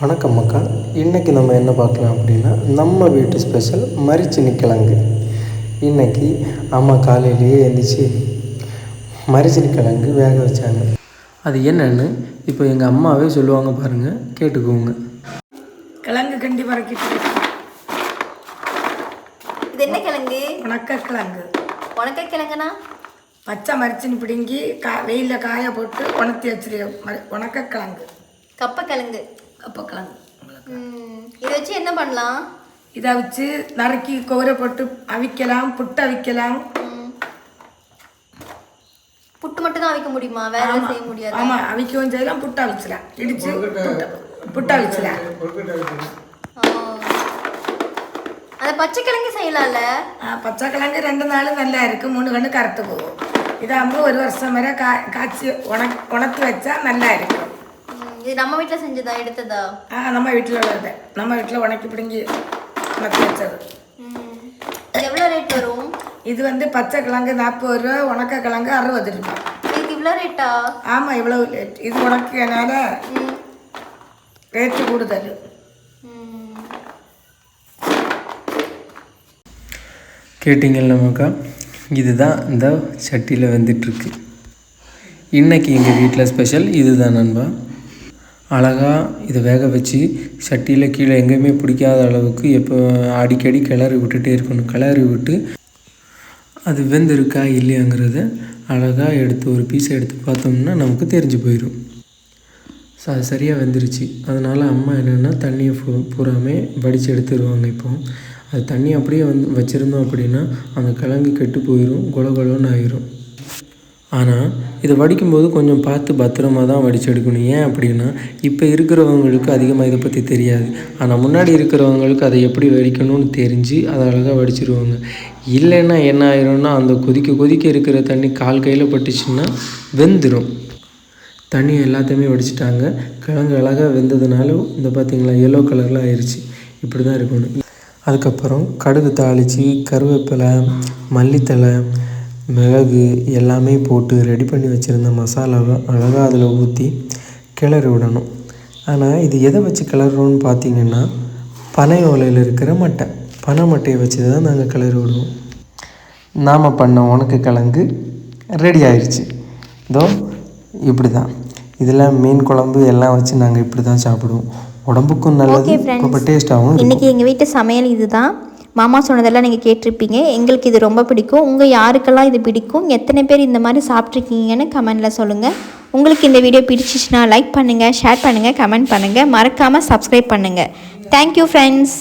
வணக்கம் மக்கா இன்றைக்கி நம்ம என்ன பார்க்கலாம் அப்படின்னா நம்ம வீட்டு ஸ்பெஷல் மரிச்சினி கிழங்கு இன்றைக்கி அம்மா காலையிலேயே எழுந்திரிச்சு மரிச்சினி கிழங்கு வேக வச்சாங்க. அது என்னன்னு இப்போ எங்கள் அம்மாவே சொல்லுவாங்க பாருங்கள் கேட்டுக்கோங்க. கிழங்கு கண்டி பறக்கிட்டு இது என்ன கிழங்கு? உணக்க கிழங்கு உனக்க கிழங்குனா பச்சை மரிச்சினி பிடுங்கி கா வெயிலில் காய போட்டு உணர்த்தி வச்சிரு மரி உணக்க கிழங்கு கப்ப கிழங்கு அப்போ கிழங்கு ம், இதை வச்சு என்ன பண்ணலாம்? இதை வச்சு நறுக்கி கோரை போட்டு அவிக்கலாம் புட்டு அவிக்கலாம். புட்டு மட்டும் தான் அவிக்க முடியுமா? வேற செய்ய முடியாது. ஆமாம் அவிக்கவும் செய்யலாம் புட்டு அவிச்சலாம். இடிச்சு புட்டு அவிச்சலாம். அந்த பச்சை கிழங்கு செய்யலாம்ல? பச்சை கிழங்கு ரெண்டு நாள் நல்லா இருக்கு. மூணு கண்ணு கருத்து போகும். இதாகும்போது ஒரு வருஷம் வரை கா காய்ச்சி உணக் உணர்த்தி வச்சா நல்லா இருக்கும். இது நம்ம வீட்ல செஞ்சதா எடுத்ததா? ஆ நம்ம வீட்டில் உள்ளது. நம்ம வீட்டில் உணக்கி பிடுங்கி உணர்த்தி வச்சது. எவ்வளோ ரேட் வரும்? இது வந்து பச்சை கிழங்கு நாற்பது ரூபா உணக்க கிழங்கு அறுபது ரூபா. இதுக்கு இவ்வளோ ரேட்டா ஆமாம் இவ்வளவு ரேட் இது உனக்குனால ம். ரேட்டு கூடுதல். கேட்டிங்கல்ல மக்கா இதுதான் இந்த சட்டியில் வெந்துட்டுருக்கு. இன்றைக்கி எங்கள் வீட்டில் ஸ்பெஷல் இதுதான் நண்பா. அழகாக இதை வேக வச்சு சட்டியில் கீழே எங்கேயுமே பிடிக்காத அளவுக்கு எப்போ அடிக்கடி கிளறி விட்டுட்டே இருக்கணும். கிளறி விட்டு அது வெந்திருக்கா இல்லையாங்கிறத அழகாக எடுத்து ஒரு பீஸை எடுத்து பார்த்தோம்னா நமக்கு தெரிஞ்சு போயிடும் ஸோ அது சரியாக வெந்துருச்சு. அதனால் அம்மா என்னென்னா தண்ணியை பூ பூராமே வடித்து எடுத்துருவாங்க இப்போ. அது தண்ணி அப்படியே வந்து வச்சுருந்தோம் அப்படின்னா அந்த கிழங்கு கெட்டு போயிடும் கொல கொலன்னு ஆயிரும். ஆனால் இதை வடிக்கும்போது கொஞ்சம் பார்த்து பத்திரமா தான் வடித்து எடுக்கணும். ஏன் அப்படின்னா இப்போ இருக்கிறவங்களுக்கு அதிகமாக இதை பற்றி தெரியாது. ஆனால் முன்னாடி இருக்கிறவங்களுக்கு அதை எப்படி வடிக்கணும்னு தெரிஞ்சு அதை அழகாக வடிச்சிருவாங்க. இல்லைன்னா என்ன ஆயிரும்னா அந்த கொதிக்க கொதிக்க இருக்கிற தண்ணி கால் கையில் பட்டுச்சுன்னா வெந்துடும் தண்ணி எல்லாத்தையுமே வடிச்சிட்டாங்க. கிழங்கு அழகாக வெந்ததுனால இந்த பார்த்திங்களா எல்லோ கலரில் ஆயிடுச்சு இப்படி தான் இருக்கணும். அதுக்கப்புறம் கடுகு தாளித்து கருவேப்பிலை மல்லித்தழை மிளகு எல்லாமே போட்டு ரெடி பண்ணி வச்சுருந்த மசாலாவை அழகாக அதில் ஊற்றி கிளறி விடணும். ஆனால் இது எதை வச்சு கிளறோன்னு பார்த்தீங்கன்னா பனை ஓலையில் இருக்கிற மட்டை. பனை மட்டையை வச்சு தான் நாங்கள் கிளறி விடுவோம். நாம் பண்ண உனக்கு கிழங்கு ரெடி ஆயிடுச்சு இதோ இப்படி தான் இதில் மீன் குழம்பு எல்லாம் வச்சு நாங்கள் இப்படி தான் சாப்பிடுவோம். உடம்புக்கும் நல்லது. ரொம்ப டேஸ்ட்டாகவும் இன்னைக்கு எங்கள் வீட்டு சமையல் இதுதான். மாமா சொன்னதெல்லாம் நீங்கள் கேட்டிருப்பீங்க. எங்களுக்கு இது ரொம்ப பிடிக்கும். உங்கள் யாருக்கெல்லாம் இது பிடிக்கும்? எத்தனை பேர் இந்த மாதிரி சாப்பிட்ருக்கீங்கன்னு கமெண்டில் சொல்லுங்கள் உங்களுக்கு இந்த வீடியோ பிடிச்சிச்சுன்னா லைக் பண்ணுங்கள் ஷேர் பண்ணுங்கள் கமெண்ட் பண்ணுங்கள் மறக்காமல் சப்ஸ்கிரைப் பண்ணுங்கள் தேங்க்யூ ஃப்ரெண்ட்ஸ்